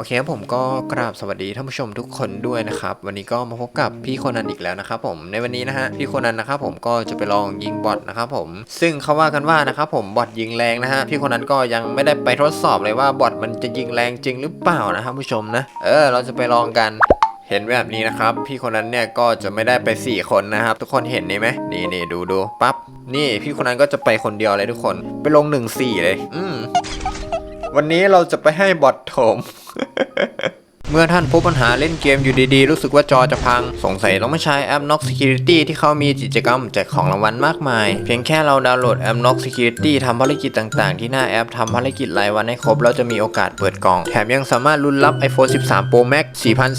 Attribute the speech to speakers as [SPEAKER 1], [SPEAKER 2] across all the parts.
[SPEAKER 1] โอเคครับผมก็กราบสวัสดีท่านผู้ชมทุกคนด้วยนะครับ วันนี้ก็มาพบกับพี่โคนนันอีกแล้วนะครับผมในวันนี้นะฮะพี่โคนนันนะครับผมก็จะไปลองยิงบอทนะครับผมซึ่งเขาว่ากันว่านะครับผมบอทยิงแรงนะฮะพี่โคนนันก็ยังไม่ได้ไปทดสอบเลยว่าบอทมันจะยิงแรงจริงหรือเปล่านะครับผู้ชมนะเออเราจะไปลองกันเห็นแบบนี้นะครับ พี่คนนั้นเนี่ยก็จะไม่ได้ไป 4 คนนะครับ ทุกคนเห็นนี่ไหมนี่นี่ดูดูปั๊บนี่พี่คนนั้นก็จะไปคนเดียวเลยทุกคนไปลง1 4เลย อืมวันนี้เราจะไปให้บอทโถม เมื่อท่านพบปัญหาเล่นเกมอยู่ดีๆ รู้สึกว่าจอจะพัง สงสัยต้องไม่ใช้แอป Knox Security ที่เขามีกิจกรรมแจกของรางวัลมากมาย เพียงแค่เราดาวน์โหลดแอป Knox Security ทำภารกิจต่างๆ ที่หน้าแอปทำภารกิจรายวันให้ครบ แล้วจะมีโอกาสเปิดกล่อง แถมยังสามารถลุ้นรับ iPhone 13 Pro Max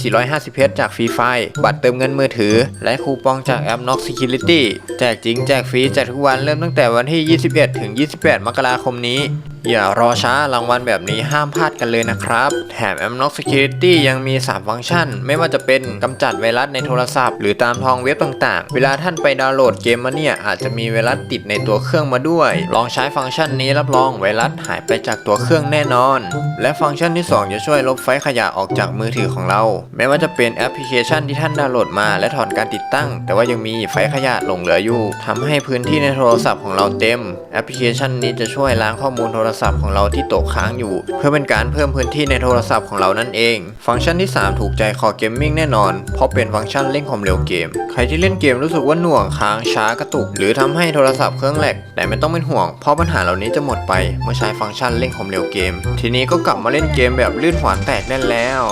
[SPEAKER 1] 4450 h จากฟรีไฟบัตรเติมเงินมือถือ และคูปองจากแอป Knox Security แจกจริงแจกฟรีแจกทุกวันเริ่มตั้งแต่วันที่ 21 ถึง 28 มกราคมนี้ อย่ารอช้ารางวัลแบบนี้ห้ามพลาดกันเลยนะครับ แถม m n o x Security ยังมี 3 ฟังก์ชัน ไม่ว่าจะเป็นกำจัดไวรัสในโทรศัพท์ หรือตามทองเว็บต่างๆ เวลาท่านไปดาวน์โหลดเกมมาเนี่ย อาจจะมีไวรัสติดในตัวเครื่องมาด้วย ลองใช้ฟังก์ชันนี้รับรองไวรัสหายไปจากตัวเครื่องแน่นอน และฟังก์ชันที่ 2 จะช่วยลบไฟขยะออกจากมือถือของเรา ไม่ว่าจะเป็นแอปพลิเคชันที่ท่านดาวน์โหลดมา และถอนการติดตั้ง แต่ว่ายังมีไฟขยะหลงเหลืออยู่ทำให้พื้นที่ในโทรศัพท์ของเราเต็ม แอปพลิเคชันนี้จะช่วยล้างข้อมูลโทรศัพท์ของเราที่ตกค้างอยู่ เพื่อเป็นการเพิ่มพื้นที่ในโทรศัพท์ของเรานั่นเอง ฟังก์ชันที่ 3 ถูกใจคอเกมมิ่งแน่นอน เพราะเป็นฟังก์ชันเร่งความเร็วเกม ใครที่เล่นเกมรู้สึกว่าหน่วงค้างช้ากระตุก หรือทำให้โทรศัพท์เครื่องแหลกแต่ไม่ต้องเป็นห่วง เพราะปัญหาเหล่านี้จะหมดไปเมื่อใช้ฟังก์ชันเร่งความเร็วเกม ทีนี้ก็กลับมาเล่นเกมแบบลื่นหวานแตกได้แล้ว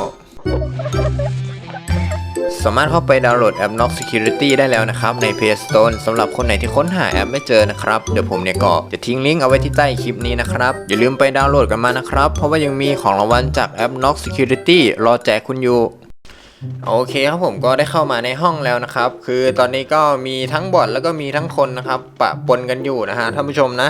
[SPEAKER 1] สามารถเข้าไปดาวน์โหลดแอป Knox Security ได้แล้วนะครับ ใน Play Store สำหรับคนไหนที่ค้นหาแอปไม่เจอนะครับ เดี๋ยวผมเนี่ยก็จะทิ้งลิงก์เอาไว้ที่ใต้คลิปนี้นะครับ อย่าลืมไปดาวน์โหลดกันมานะครับ เพราะว่ายังมีของรางวัลจากแอป Knox Security รอแจกคุณอยู่ โอเคครับผมก็ได้เข้ามาในห้องแล้วนะครับ คือตอนนี้ก็มีทั้งบอทแล้วก็มีทั้งคนนะครับปะปนกันอยู่นะฮะท่านผู้ชมนะ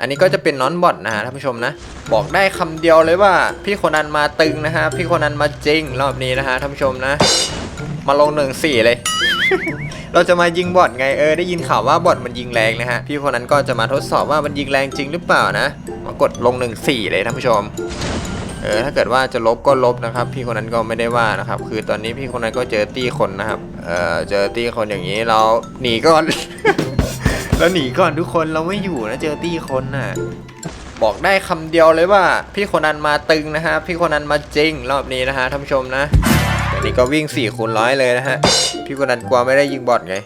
[SPEAKER 1] อันนี้ก็จะเป็นน้อนบอทนะฮะท่านผู้ชมนะ บอกได้คำเดียวเลยว่าพี่คนนั้นมาตึงนะฮะพี่คนนั้นมาจริงรอบนี้นะฮะท่านผู้ชมนะ มาลงหนึ่งสี่เลย เราจะมายิงบอทไงเออได้ยินข่าวว่าบอทมันยิงแรงนะฮะพี่คนนั้นก็จะมาทดสอบว่ามันยิงแรงจริงหรือเปล่านะ มากดลงหนึ่งสี่เลยท่านผู้ชม เออถ้าเกิดว่าจะลบก็ลบนะครับ พี่คนนั้นก็ไม่ได้ว่านะครับ คือตอนนี้พี่คนนั้นก็เจอตี้คนนะครับ เออเจอตี้คนอย่างนี้เราหนีก่อนแล้วหนีก่อนทุกคนเราไม่อยู่นะเจอตี้คนน่ะ บอกได้คำเดียวเลยว่าพี่คนนั้นมาตึงนะฮะพี่คนนั้นมาจริงรอบนี้นะฮะท่านผู้ชมนะแต่นี่ก็วิ่ง4คูณร้อยเลยนะฮะพี่คนนั้นกลัวไม่ได้ยิงบอทไง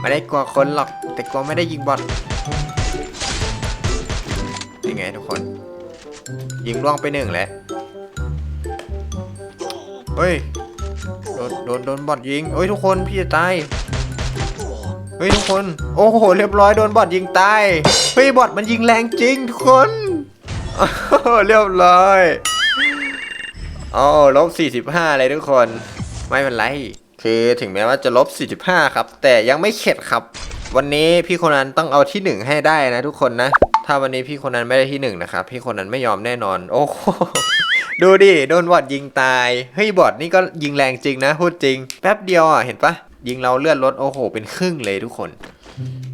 [SPEAKER 1] ไม่ได้กลัวคนหรอก แต่กลัวไม่ได้ยิงบอทยัง ไงทุกคน ยิงล่วงไปหนึ่งแล้วเฮ้ย โดน โดน โดนบอทยิงเฮ้ยทุกคนพี่จะตาย เฮ้ยทุกคน โอ้โห เรียบร้อยโดนบอทยิงตาย เฮ้ยบอทมันยิงแรงจริงทุกคนเรียบร้อยอ๋อลบ45เลยทุกคน ไม่เป็นไร คือถึงแม้ว่าจะลบ45ครับ แต่ยังไม่เข็ดครับ วันนี้พี่คนนั้นต้องเอาที่หนึ่งให้ได้นะทุกคนนะ ถ้าวันนี้พี่คนนั้นไม่ได้ที่หนึ่งนะครับพี่คนนั้นไม่ยอมแน่นอน โอ้โหดูดิโดนบอดยิงตายเฮ้ยบอดนี่ก็ยิงแรงจริงนะพูดจริง แป๊บเดียวอะเห็นปะยิงเราเลือดลดโอ้โห เป็นครึ่งเลยทุกคน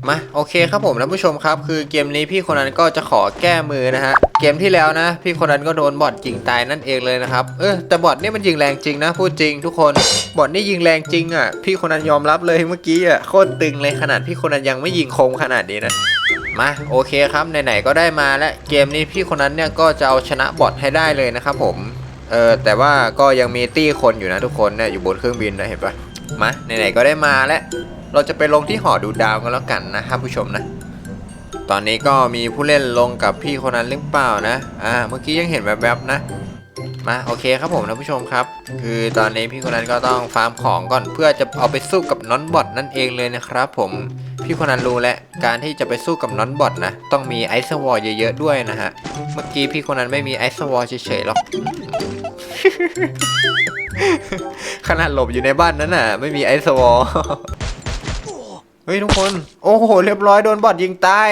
[SPEAKER 1] มาโอเคครับผมท่านผู้ชมครับ คือเกมนี้พี่คนนั้นก็จะขอแก้มือนะฮะเกมที่แล้วนะ พี่คนนั้นก็โดนบอทยิงตายนั่นเองเลยนะครับเออแต่บอทนี่มันยิงแรงจริงนะพูดจริงทุกคนบอทนี่ยิงแรงจริงอะ พี่คนนั้นยอมรับเลยเมื่อกี้อะโคตรตึงเลยขนาดพี่คนนั้นยังไม่ยิงคมขนาดนี้นะมาโอเคครับไหนๆก็ได้มาแล้วเกมนี้พี่คนนั้นเนี่ยก็จะเอาชนะบอทให้ได้เลยนะครับผมเออแต่ว่าก็ยังมีตี้คนอยู่นะทุกคนเนี่ยอยู่บนเครื่องบินนะเห็นปะ มาไหนๆก็ได้มาแล้ว เราจะไปลงที่หอดูดาวกันแล้วกันนะครับผู้ชมนะ ตอนนี้ก็มีผู้เล่นลงกับพี่คนนั้นหรือเปล่านะ อ่า เมื่อกี้ยังเห็นแวบๆนะ มาโอเคครับผมท่านผู้ชมครับ คือตอนนี้พี่คนนั้นก็ต้องฟาร์มของก่อนเพื่อจะเอาไปสู้กับน้อนบอทนั่นเองเลยนะครับผม พี่คนนั้นรู้แล้วการที่จะไปสู้กับน้อนบอทนะต้องมีไอซ์วอลเยอะๆด้วยนะฮะ เมื่อกี้พี่คนนั้นไม่มีไอซ์วอลเฉยๆหรอก ขนาดหลบอยู่ในบ้านนั้นน่ะ ไม่มีไอซ์วอลเฮ้ยทุกคน โอ้โห เรียบร้อยโดนบอทยิงตาย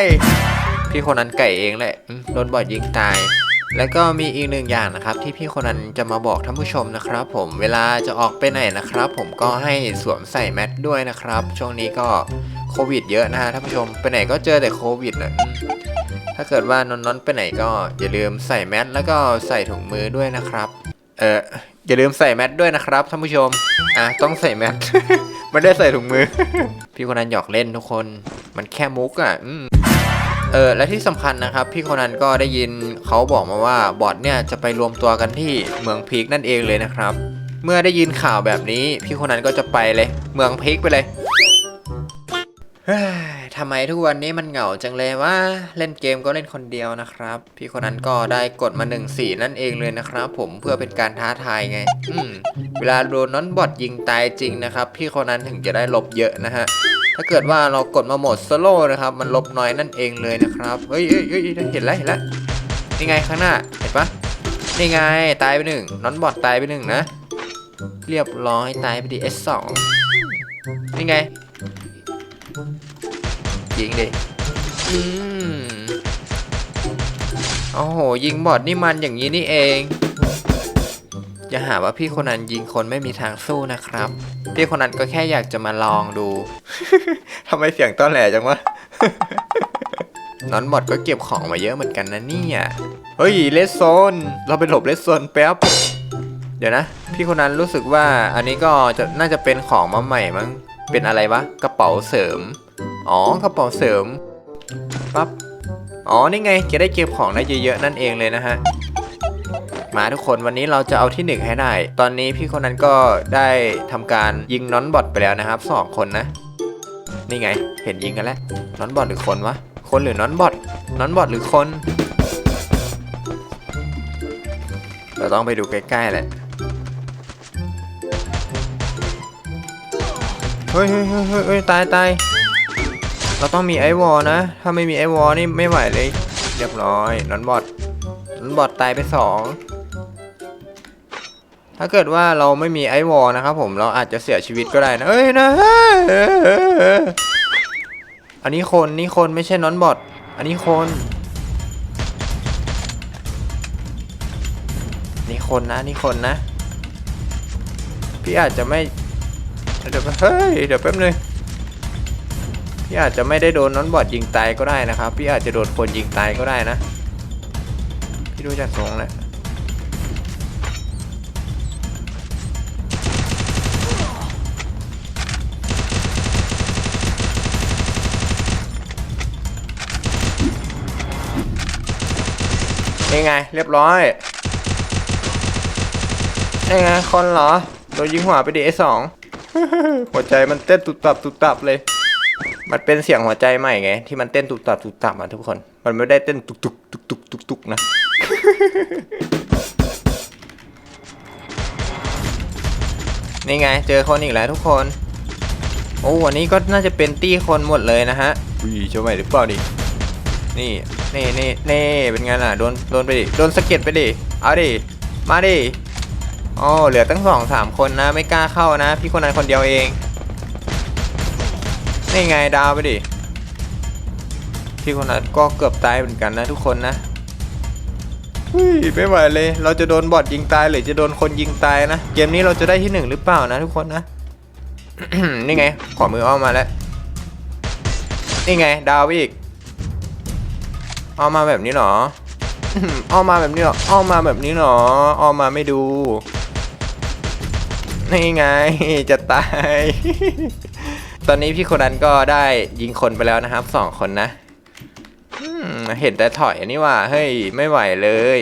[SPEAKER 1] พี่คนนั้นไก่เองแหละโดนบอทยิงตาย แล้วก็มีอีกหนึ่งอย่างนะครับ ที่พี่คนนั้นจะมาบอกท่านผู้ชมนะครับ ผมเวลาจะออกไปไหนนะครับ ผมก็ให้สวมใส่แมสด้วยนะครับ ช่วงนี้ก็โควิดเยอะนะฮะท่านผู้ชมไปไหนก็เจอแต่โควิดนะถ้าเกิดว่านอนๆไปไหนก็อย่าลืมใส่แมสแล้วก็ใส่ถุงมือด้วยนะครับ เอออย่าลืมใส่แมสด้วยนะครับท่านผู้ชม อะต้องใส่แมส ไม่ได้ใส่ถุงมือ พี่คนนั้นหยอกเล่นทุกคน มันแค่มุกอะเออและที่สำคัญนะครับ พี่คนนั้นก็ได้ยินเขาบอกมาว่าบอทเนี่ยจะไปรวมตัวกันที่เมืองพีกนั่นเองเลยนะครับ เมื่อได้ยินข่าวแบบนี้ พี่คนนั้นก็จะไปเลย เมืองพีกไปเลย ทำไมทุกวันนี้มันเหงาจังเลยว่าเล่นเกมก็เล่นคนเดียวนะครับ พี่คนนั้นก็ได้กดมา1นสี่นั่นเองเลยนะครับ ผมเพื่อเป็นการท้าทายไง อืมเวลาโดนน้อนบอทยิงตายจริงนะครับ พี่คนนั้นถึงจะได้ลบเยอะนะฮะถ้าเกิดว่าเรากดมาโหมดโซโล่นะครับ มันลบน้อยนั่นเองเลยนะครับเฮ้ยเฮ้ยเฮ้ยเห็นแล้วเห็นแล้วนี่ไงข้างหน้าเห็นปะนี่ไงตายไปหนึ่งน้อนบอทตายไปหนึ่งนะ เรียบร้อยตายไปดี S2 นี่ไง ยิงดิอืมโอ้โห ยิงบอดนี่มันอย่างนี้นี่เองอย่าหาว่าพี่คนนั้นยิงคนไม่มีทางสู้นะครับ พี่คนนั้นก็แค่อยากจะมาลองดู ทำไมเสียงต้อนแหลจังวะนอนบอดก็เก็บของมาเยอะเหมือนกันนะเนี่ยเฮ้ยเลสโซน เราไปหลบเลสโซนแป๊บ เดี๋ยวนะ พี่คนนั้นรู้สึกว่าอันนี้ก็จะน่าจะเป็นของมาใหม่มั้ง เป็นอะไรวะ กระเป๋าเสริม อ๋อกระเป๋าเสริมปั๊บอ๋อนี่ไงจะได้เก็บของได้เยอะๆนั่นเองเลยนะฮะมาทุกคนวันนี้เราจะเอาที่หนึ่งให้ได้ ตอนนี้พี่คนนั้นก็ได้ทำการยิงน้อนบอทไปแล้วนะครับสองคนนะ นี่ไงเห็นยิงกันแล้วน้อนบอทหรือคนวะคนหรือน้อนบอทน้อนบอทหรือคน เราต้องไปดูใกล้ๆแหละเฮ้ยเฮ้ยเฮ้ยเฮ้ยตายตาย เราต้องมีไอวอลนะ ถ้าไม่มีไอวอลนี่ไม่ไหวเลย เรียบร้อยนอนบอดนอนบอดตายไปสองถ้าเกิดว่าเราไม่มีไอวอลนะครับผมเราอาจจะเสียชีวิตก็ได้นะเอ้ยนะอันนี้คนนี่คนไม่ใช่นอนบอดอันนี้คนนี่คนนะนี่คนนะ พี่อาจจะไม่ เดี๋ยวเฮ้ยเดี๋ยวแป๊บนึง พี่อาจจะไม่ได้โดนน้อนบอดยิงตายก็ได้นะครับ พี่อาจจะโดนคนยิงตายก็ได้นะ พี่ดูจากทรงแล้วนี่ไง เรียบร้อยนี่ไงคนเหรอ โดนยิงหัวไปดิไอสองหัวใจมันเต้นตุบตับตุบตับเลย มันเป็นเสียงหัวใจใหม่ไง ที่มันเต้นตุบตับตุบตับอะทุกคน มันไม่ได้เต้นตุกตุกตุกตุกตุกตุกนะ นี่ไง เจอคนอีกแล้วทุกคน โอ้วันนี้ก็น่าจะเป็นตี้คนหมดเลยนะฮะอุ้ยเจ้าใหมหรือเปล่าดิ นี่นี่นี่นี่เป็นไงล่ะ โดนโดนไปดิ โดนสะเก็ดไปดิ เอาดิ มาดิอ๋อเหลือตั้งสองสามคนนะ ไม่กล้าเข้านะ พี่คนนั้นคนเดียวเอง นี่ไงดาวไปดิ พี่คนนั้นก็เกือบตายเหมือนกันนะทุกคนนะเฮ้ยไม่ไหวเลย เราจะโดนบอทยิงตายหรือจะโดนคนยิงตายนะ เกมนี้เราจะได้ที่หนึ่งหรือเปล่านะทุกคนนะ นี่ไง ขอมือออมมาแล้ว นี่ไง ดาวไปอีก เอามาแบบนี้เหรอเอามาแบบนี้เหรอเอามาแบบนี้เหรอเอามาไม่ดู นี่ไง จะตาย ตอนนี้พี่คนนั้นก็ได้ยิงคนไปแล้วนะครับสองคนนะเห็นแต่ถอยนี่ว่าเฮ้ยไม่ไหวเลย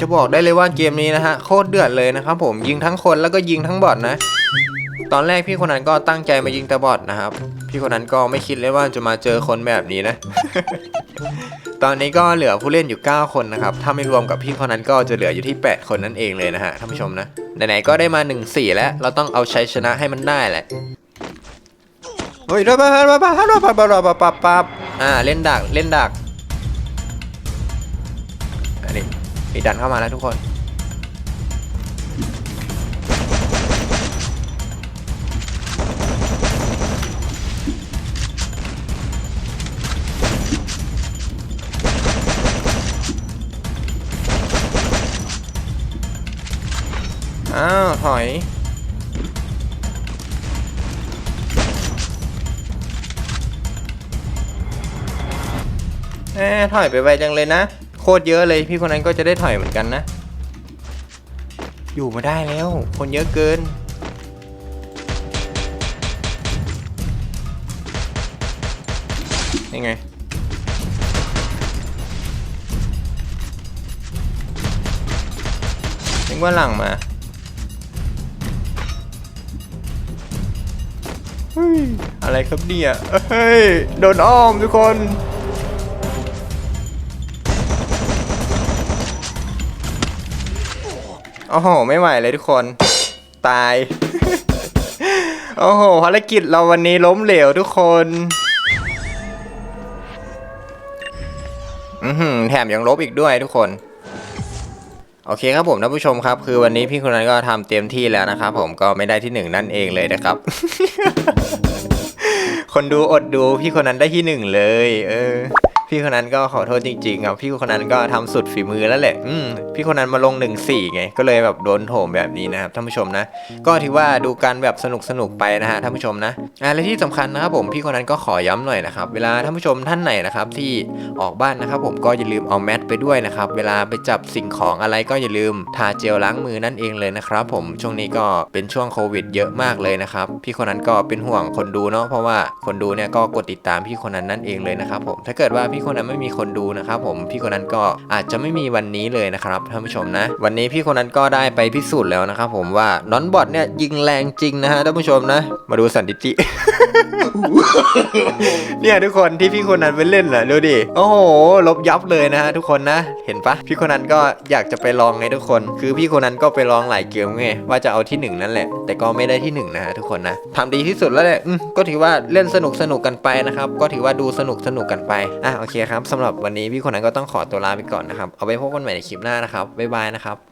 [SPEAKER 1] จะบอกได้เลยว่าเกมนี้นะฮะโคตรเดือดเลยนะครับผมยิงทั้งคนแล้วก็ยิงทั้งบอทนะ ตอนแรกพี่คนนั้นก็ตั้งใจมายิงแต่บอทนะครับ พี่คนนั้นก็ไม่คิดเลยว่าจะมาเจอคนแบบนี้นะ ตอนนี้ก็เหลือผู้เล่นอยู่ 9 คนนะครับถ้าไม่รวมกับพี่คนนั้นก็จะเหลืออยู่ที่ 8 คนนั่นเองเลยนะฮะท่านผู้ชมนะไหนๆก็ได้มา1 4แล้วเราต้องเอาชัยชนะให้มันได้แหละ เฮ้ยรับรับรับรับรับรับรับอ่าเล่นดักเล่นดักอันนี้มีดันเข้ามาแล้วทุกคนอ้าวถอย แหมถอยไปไวจังเลยนะ โคตรเยอะเลยพี่คนนั้นก็จะได้ถอยเหมือนกันนะ อยู่มาได้แล้ว คนเยอะเกิน ยังไงนึกว่าหลังมาเฮ้ยอะไรครับเนี่ยเฮ้ย โดนอ้อมทุกคน โอ้โห ไม่ไหวเลยทุกคน ตาย โอ้โห ภารกิจเราวันนี้ล้มเหลวทุกคน อือหือแถมยังลบอีกด้วยทุกคน โอเคครับผมท่านผู้ชมครับ คือวันนี้พี่คนนั้นก็ทำเต็มที่แล้วนะครับผมก็ไม่ได้ที่หนึ่งนั่นเองเลยนะครับ คนดูอดดูพี่คนนั้นได้ที่หนึ่งเลย เออ พี่คนนั้นก็ขอโทษจริงๆครับพี่คนนั้นก็ทำสุดฝีมือแล้วแหละอืมพี่คนนั้นมาลงหนึ่งสี่ไงก็เลยแบบโดนโถมแบบนี้นะครับท่านผู้ชมนะ ก็ถือว่าดูการแบบสนุกสนุกๆไปนะฮะท่านผู้ชมนะอ่าและที่สำคัญนะครับผมพี่คนนั้นก็ขอย้ำหน่อยนะครับเวลาท่านผู้ชมท่านไหนนะครับที่ออกบ้านนะครับผมก็อย่าลืมเอาแมสไปด้วยนะครับเวลาไปจับสิ่งของอะไรก็อย่าลืมทาเจลล้างมือนั่นเองเลยนะครับผมช่วงนี้ก็เป็นช่วงโควิด เยอะมากเลยนะครับพี่คนนั้นก็เป็นห่วงคนดูเนาะเพราะว่าคนดูเนี่ยก็กดติดตามพี่คนนั้นนั่นเองเลยนะครับผมถ้าเกิดว่าพี่คนนั้นไม่มีคนดูนะครับผมพี่คนนั้นก็อาจจะไม่มีวันนี้เลยนะครับท่านผู้ชมนะ วันนี้พี่คนนั้นก็ได้ไปพิสูจน์แล้วนะครับผมว่าน้อนบอทเนี่ยยิงแรงจริงนะฮะท่านผู้ชมนะ มาดูสันติจิ เนี่ยทุกคนที่พี่คนนั้นไปเล่นน่ะดูดิโอ้โหลบยับเลยนะฮะทุกคนนะ เห็นปะพี่คนนั้นก็อยากจะไปลองไงทุกคน คือพี่คนนั้นก็ไปลองหลายเกมไงว่าจะเอาที่หนึ่งนั่นแหละ แต่ก็ไม่ได้ที่หนึ่งนะฮะทุกคนนะทำดีที่สุดแล้วแหละก็ถือว่าเล่นสนุกสนุกกันไปนะครับก็ถือว่าดูสนุกสนุกกันไปอะโอเคครับสำหรับวันนี้พี่คนนั้นก็ต้องขอตัวลาไปก่อนนะครับ เอาไว้พบกันใหม่ในคลิปหน้านะครับบ๊ายบายนะครับ